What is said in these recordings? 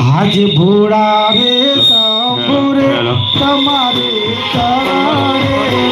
આજ ભોળા રે સાંભુરે તમારે તારે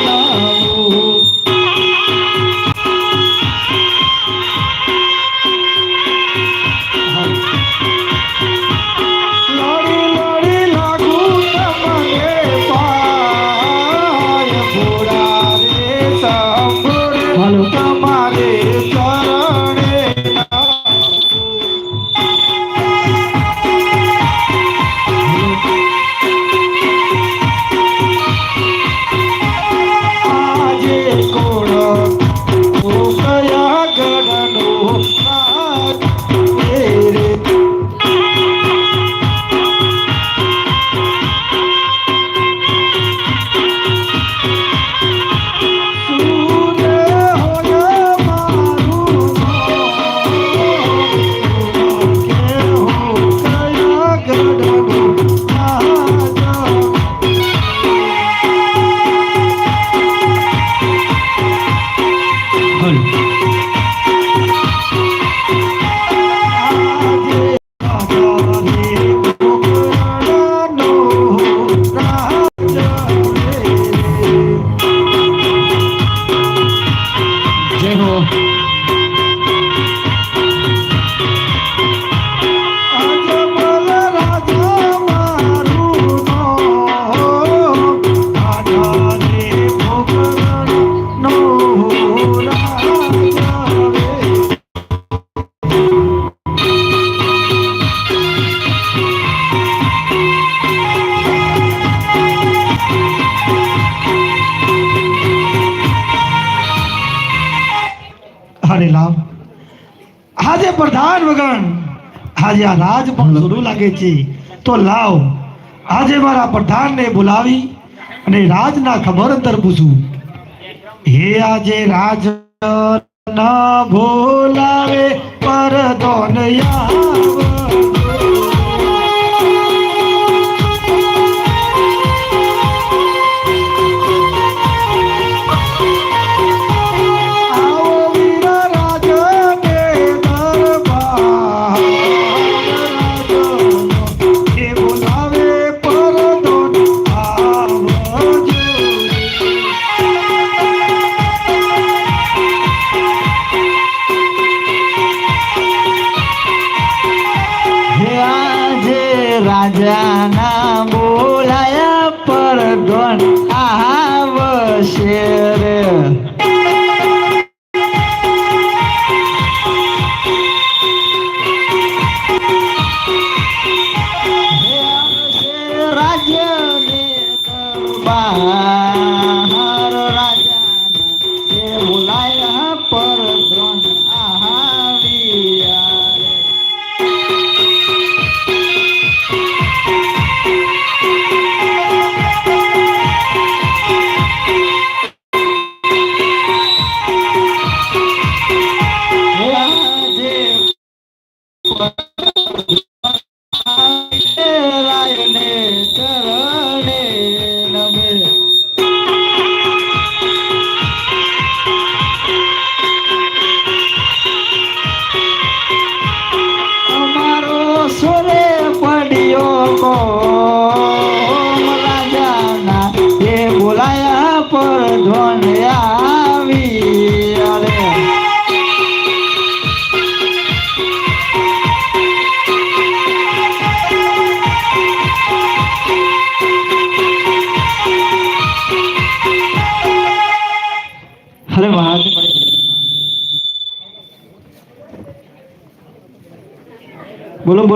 આજે આ રાજ પણ શરૂ લાગે છે. તો લાવ, આજે મારા પઠાણને બોલાવી અને રાજના ખબર અંતર પૂછું. હે આજે રાજ ના ભોલાવે, પર તો યાર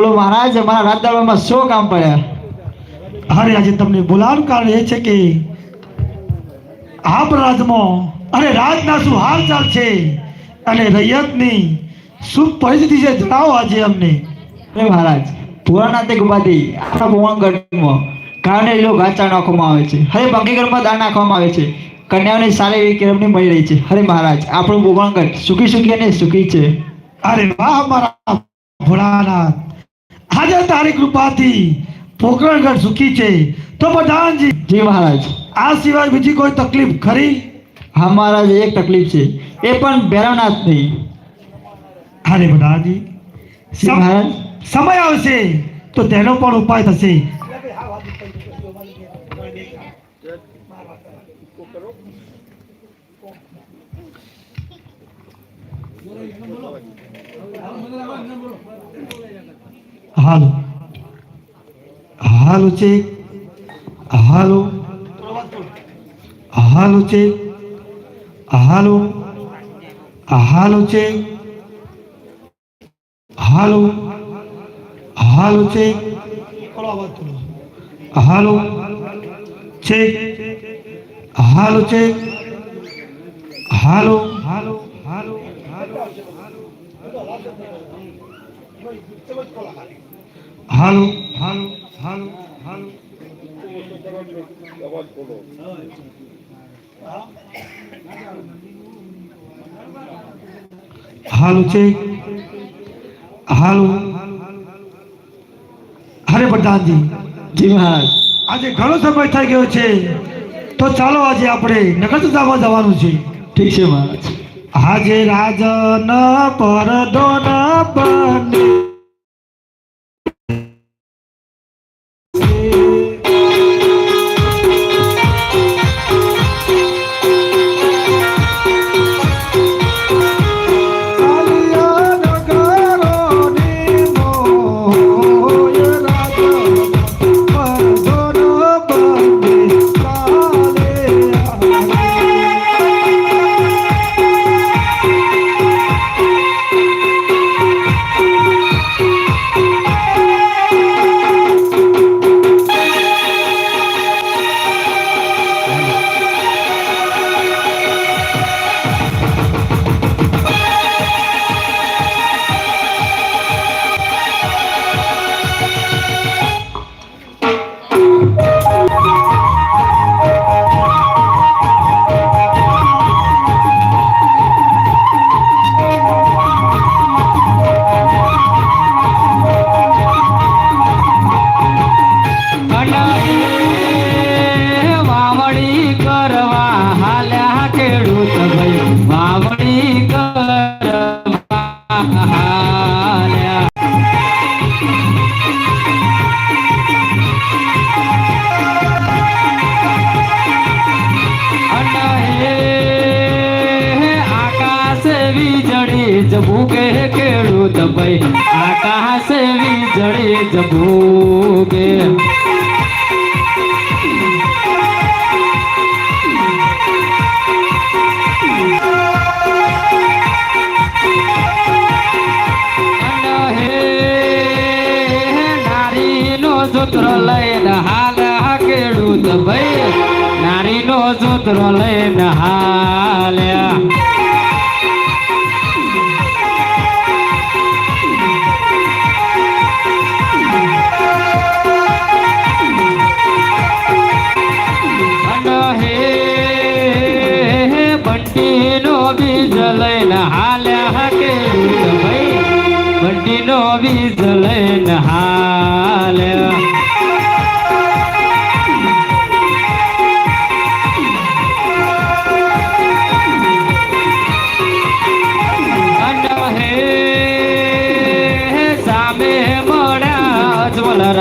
બોલો મહારાજ અમારા રાજદરબારમાં શું કામ પડ્યા? અરે આજે તમને બોલાવવાનું કારણ એ છે કે આપ રાજમાં અને રાજના શું હાલ ચાલ છે અને રૈયતની શું પરિસ્થિતિ છે જણાવો આજે અમને. અરે મહારાજ પુરાણા તે ગુમાતી આપણા ભુવનગઢમાં કારણે લોકો ગાચા નાખવામાં આવે છે. હવે બંકીગઢમાં દાન નાખવામાં આવે છે. કન્યાઓને સારી એવી કેળવણી મળી રહી છે. હરે મહારાજ આપણું ભુવનગઢ સુખી સુખી અને સુખી છે. અરે વાહ મારા ભોળાનાથ. આજે તારી કૃપાથી પોકરણગઢ સુખી છે તો પ્રધાનજી જી મહારાજ આ સિવાય બીજી કોઈ તકલીફ ખરી હા મહારાજ એક તકલીફ છે એ પણ ભૈરવનાથની અરે પ્રધાનજી જી સમ- મહારાજ સમય આવશે તો તેનો પણ ઉપાય થશે hello. Hello check hello. Hello check hello. Hello check hello. Hello check hello. Check hello check hello hello hello hello. Hello. Hello hello hello. Check hello હરે પ્રધાનજી. જી મહારાજ. આજે ઘણો સમય થઈ ગયો છે. તો ચાલો આજે આપણે નગરસભામાં જવાનું છે. ઠીક છે મહારાજ. આજે રાજન પરદો ન બને.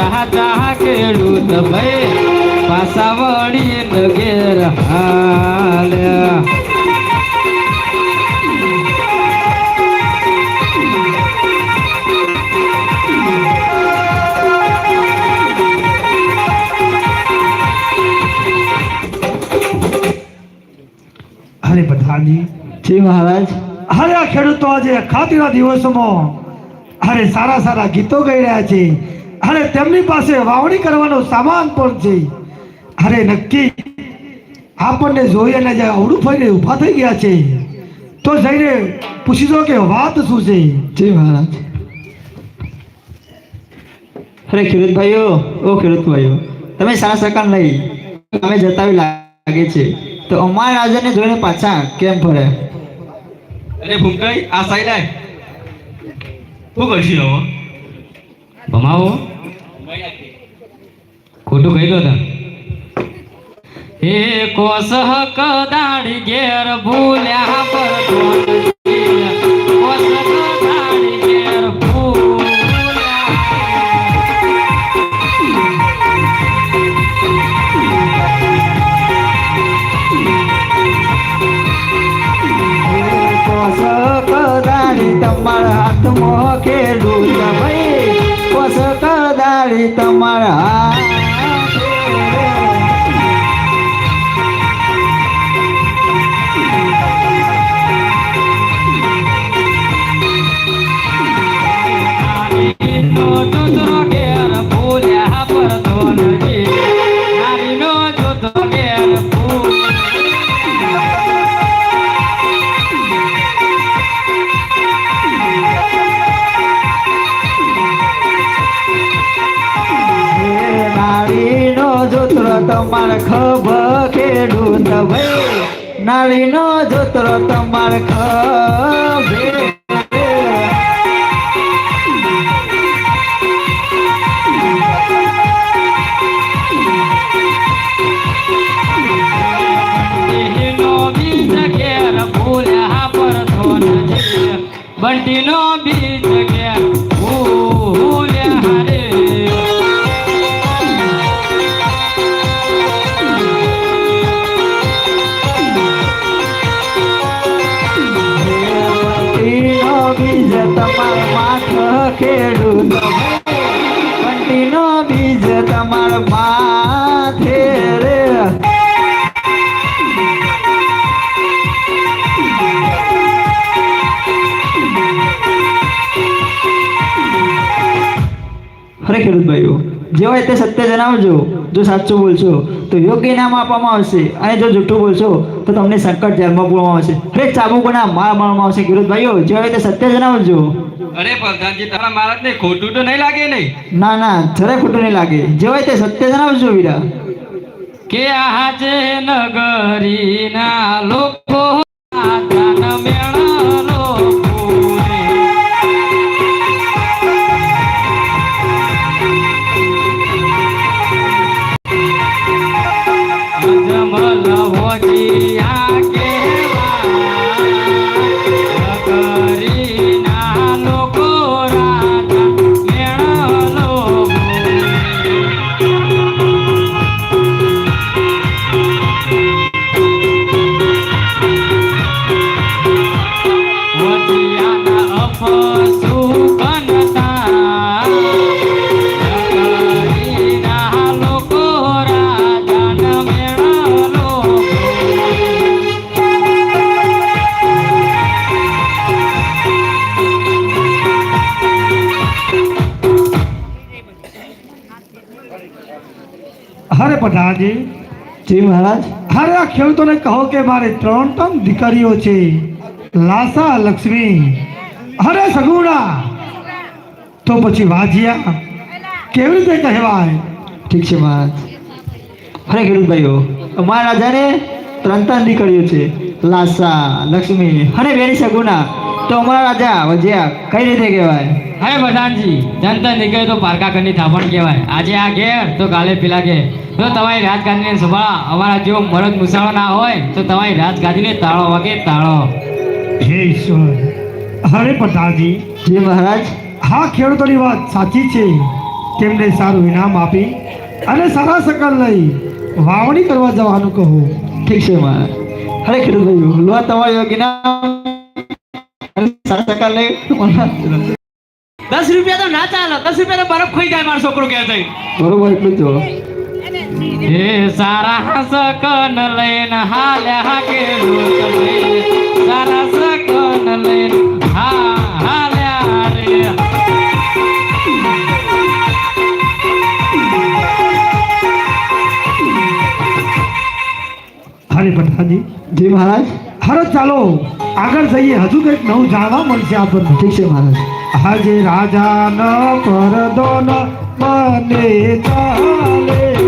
અજવલ ખેડૂત ભાઈ પાસા વળી નગેર હાલ્યા. અરે પ્રધાનજી જી મહારાજ. હરે આ ખેડૂતો આજે ખાતીના દિવસોમાં અરે સારા સારા ગીતો ગાઈ રહ્યા છે. અરે તેમની પાસે વાવણી કરવાનો સામાન પણ છે. અરે નક્કી આપણને જોઈ અને જે અવડું ફરીને ઊભા થઈ ગયા છે તો જઈને પૂછી દો કે વાત શું છે? જય મહારાજ. અરે ખેડૂત ભાઈઓ ઓ ખેડૂત ભાઈઓ તમે સારા સરકાર લઈ અમે જતાવી લાગે છે. તો અમારા રાજાને જોઈને પાછા કેમ ફરે? અરે ભૂમકાઈ આ સાઈડ આય. શું કરશી હવે ભમાવો? ખોટું કહી દો તા હે કોસહ કદાડી ઘેર ભૂલ્યા પર કોસહ કદાડી ઘેર ભૂલ્યા કદાળી તમારા હાથમાં ખેડૂત ભાઈ. કોસ કદાળી તમારા તે સત્ય જણાવજો. જો સાચું બોલશો તો યોગ્ય નામ આપવામાં આવશે. અને જો જૂઠું બોલશો તો તમને સંકટ જેલમાં પૂરવામાં આવશે. અરે ચાબુકોના માર મારવામાં આવશે. ખેડૂત ભાઈઓ જે તે સત્ય જણાવજો. અરે પ્રધાનજી તમારા મહારાજ ને ખોટું તો નહીં લાગે નહીં ના ના જરાય ખોટું નહીં લાગે. જે તે સત્ય જણાવજો વીરા. કે આજે નગરીના લોકો પ્રધાનજી જી મહારાજ. હરે આ ખેડૂતોને કહો કે મારે ત્રણ ત્રણ દીકરીઓ છે. લાસા લક્ષ્મી. હરે સગુણા. તો પછી વાજિયા કેવી રીતે કહેવાય? ઠીક છે મહારાજ. અરે ખેડૂતભાઈઓ મહારાજાને ત્રણ ત્રણ દીકરીઓ છે. લાસા લક્ષ્મી હરે વેરી સગુના તો અમારા રાજા વજ્યા કઈ રીતે કહેવાય? હે પ્રધાનજી જનતા નીકળે તો પારકા કરની થાપણ કહેવાય. આજે આ ઘેર તો કાલે પેલા ઘેર. જો તમારી રાજગાદીને સંભાળા. અમારા જેવો મરદ મુસાળો ના હોય તો તમારી રાજગાદીને તાળો વાગે તાળો. હે ઈશ્વર. હરે પ્રધાનજી. જી મહારાજ. હા ખેડૂતોની વાત સાચી છે. તેમને સારું ઇનામ આપી અને સારા શકલ લઈ વાવણી કરવા જવાનું કહો. ઠીક છે મહારાજ. હરે ખેડૂત ભાઈ લો તમારી યોગીના સારા ટકા લઈ દસ રૂપિયા તો ના ચાલે. દસ રૂપિયા તો બરફ ખોઈ જાય મારો છોકરો કે છે બરોબર એટલું જો એ સારા સકન લઈને હાલ્યા કે રોજ લઈને સારા સકન લઈને હા હાલ્યા રે. હરે પઠાજી. જી મહારાજ. હરો ચાલો. આગળ જઈએ. હજુ કંઈક નવું જાણવા મળશે આપણને. ઠીક છે મહારાજ. આજે રાજા ન પરદો ન મને ચાલે.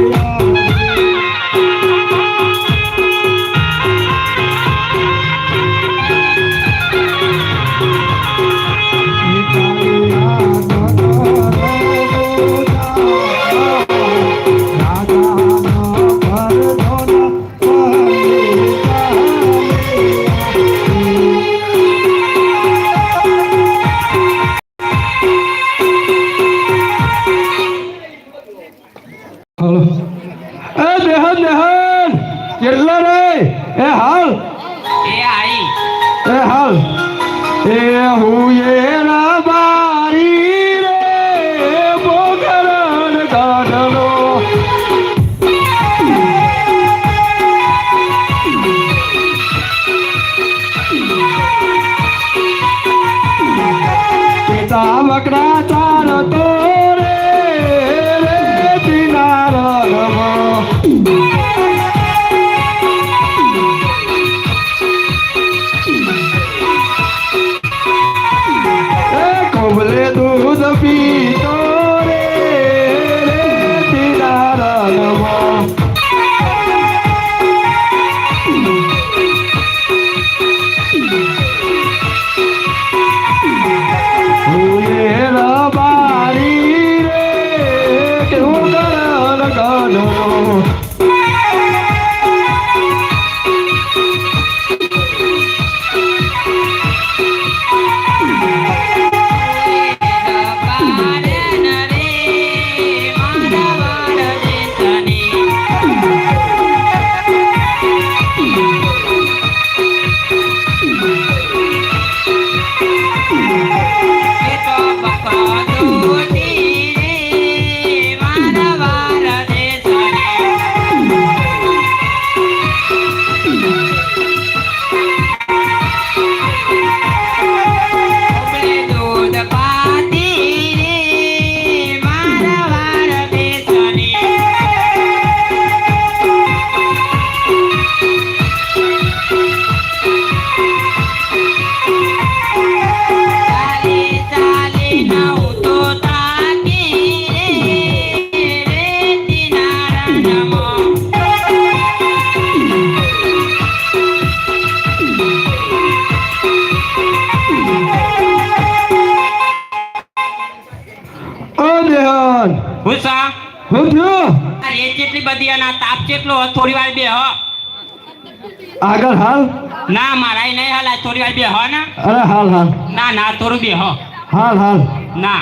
આગળ હાલ? ના મારા નહીં હાલ. થોડી વાર બે હ ને. અરે હાલ હાલ. ના ના થોડું બે હ. હાલ હાલ. ના.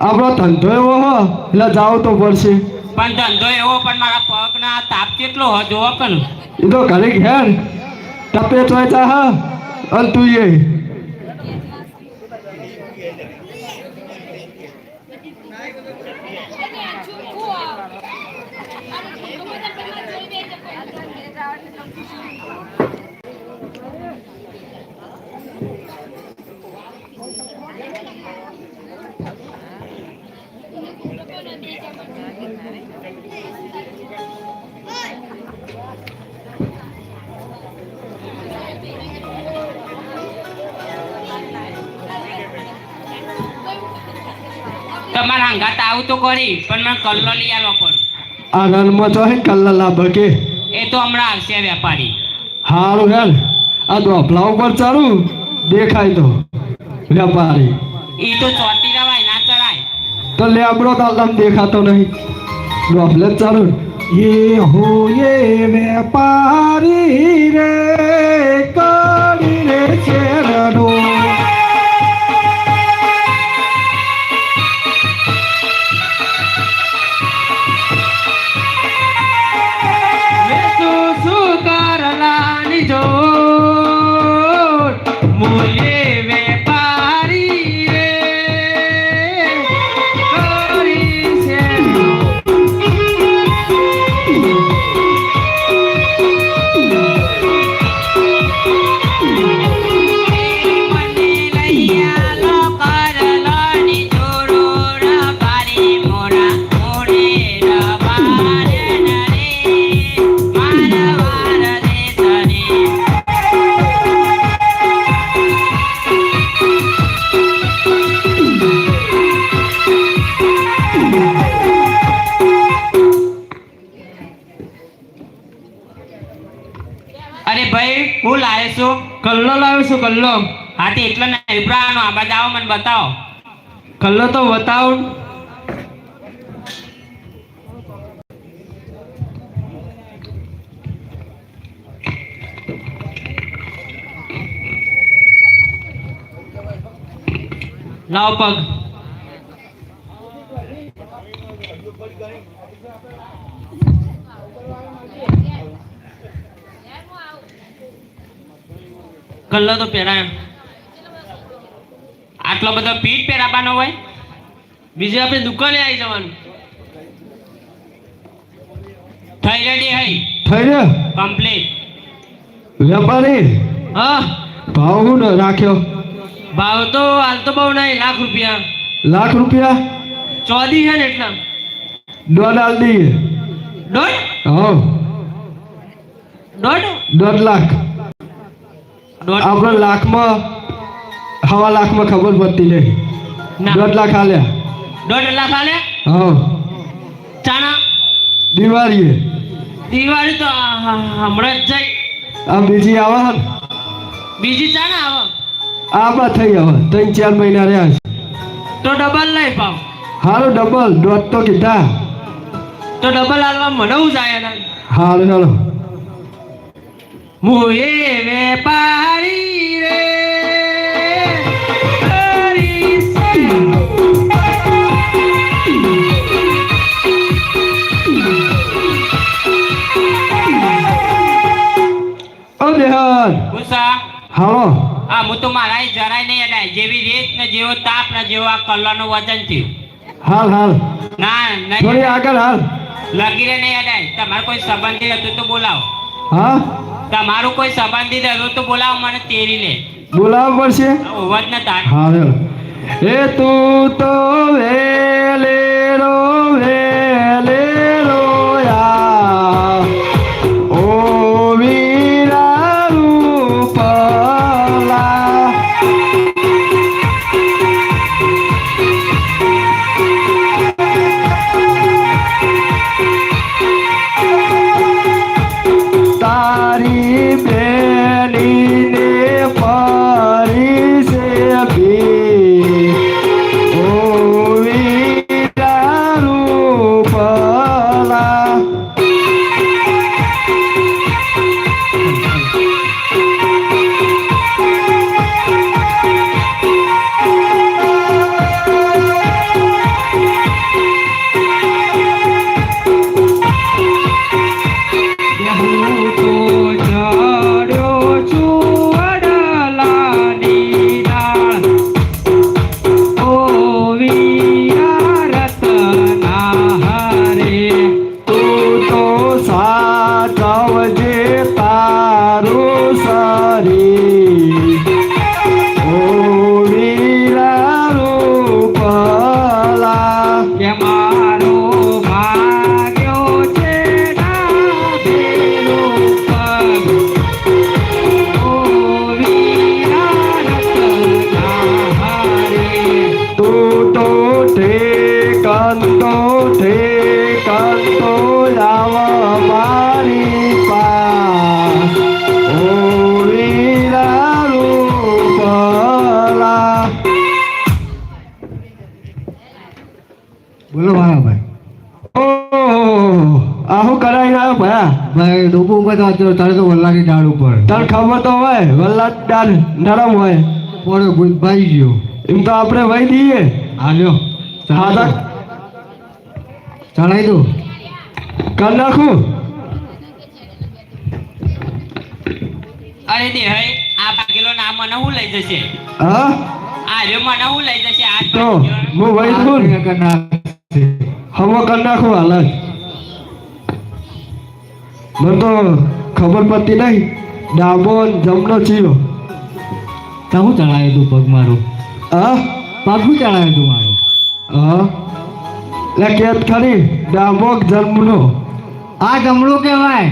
આપણો ધંધો એવો હો એટલે જાવ તો પડશે. પણ ધંધો એવો પણ મારા પગ ના તાપ કેટલો હો જોવો પણ. એ તો ઘરે ઘેર તપે તો હા અને તું એ. તમારા હંગાત આવું તો કરી પણ મને કલ્લો લઈ આલો પણ આ રનમાં તો હે કલ્લા લાભ કે એ તો હમણાં આવશે વેપારી હારું હેલ આ ધોપલા ઉપર ચાલું દેખાય તો વેપારી એ તો ચોટી રવાય ના ચડાય તો લેબડો તો તમને દેખાતો નહીં ધોપલે જ ચાલુ ये हो ये व्यापारी रे काड़ी रे चेरडो હા તે એટલો ના વિભરાવાનો આ બધા આવો મને બતાવો. કલ્લો તો બતાવો. લાવ પગ. કલ્લો તો પહેરાય. આટલો બધો પીઠ પહેરાવાનો હોય? બીજે આપણે દુકાને આવી જવાનું. થઈ રેડી હઈ થઈ રે કમ્પ્લીટ વેપારી. હા. ભાવ હું રાખ્યો? ભાવ તો હાલ તો બહુ નહીં લાખ રૂપિયા. લાખ રૂપિયા? ચોદી છે ને એટલા. દોઢ હાલ દઈએ. દોઢ? હા. દોઢ? દોઢ લાખ. આપણે લાખમાં હવા લાખમાં ખબર પડતી નહીં. દોઢ લાખ આલ્યા દોઢ લાખ આલે? હા. ચાણા? દિવાળીએ. દિવાળી તો હમણાં જ જઈ આ બીજી આવે બીજી ચાણા આવે? આમાં થઈ આવે ત્રણ ચાર મહિના રહ્યા તો ડબલ નહીં પાવ. હાલો ડબલ દોઢ તો કીધા. તો ડબલ હાલવા મને હું જાય હાલો ચાલો હું એ વેપારી ઓ દેહાન ગુસ્સા હાલો આ હું તો મારા જરાય નહીં અડાય જેવી રીત ને જેવો તાપ ને જેવો આ કલરનું વજન થયું. હાલ હાલ. ના થોડી આગળ હાલ. લગીરે નહીં અડાય તમારો કોઈ સંબંધી હતું તો બોલાવો. હા? તમારું કોઈ સંબંધિત હતું તો બોલાવો મને તેરી લે. બોલાવવું પડશે? વજન તાર. હા એ તું તો વેલેરો હું તો જાડ્યો છું. બોલો ભાઈ. આહું કરાઈને આવ્યો ભયા ભાઈ ડૂબું ઉપર તો તારે તો વલ્લાની ડાળ ઉપર. તાર ખબર તો હોય વલ્લાદ ડાળ નરમ હોય. પોરે ભાઈ ગયો. એમ તો આપણે વહી દઈએ. હાલ્યો સાદા ચડાઈ દો. કર નાખું. અરે દેહાઈ આ ભાગેલો ના મને હું લઈ જશે. હા? આ રે મને હું લઈ જશે આ તો હું વહી દઉં હાલ મને તો ખબર પડતી નહીં. ડાબો જમનો ચીયો. તો હું ચડાયું તું પગ મારો? હા? પગ હું ચડાયું તું મારો? હા. લે કેત ખરી. ડાબો જન્મનો જમનો આ જમણું કહેવાય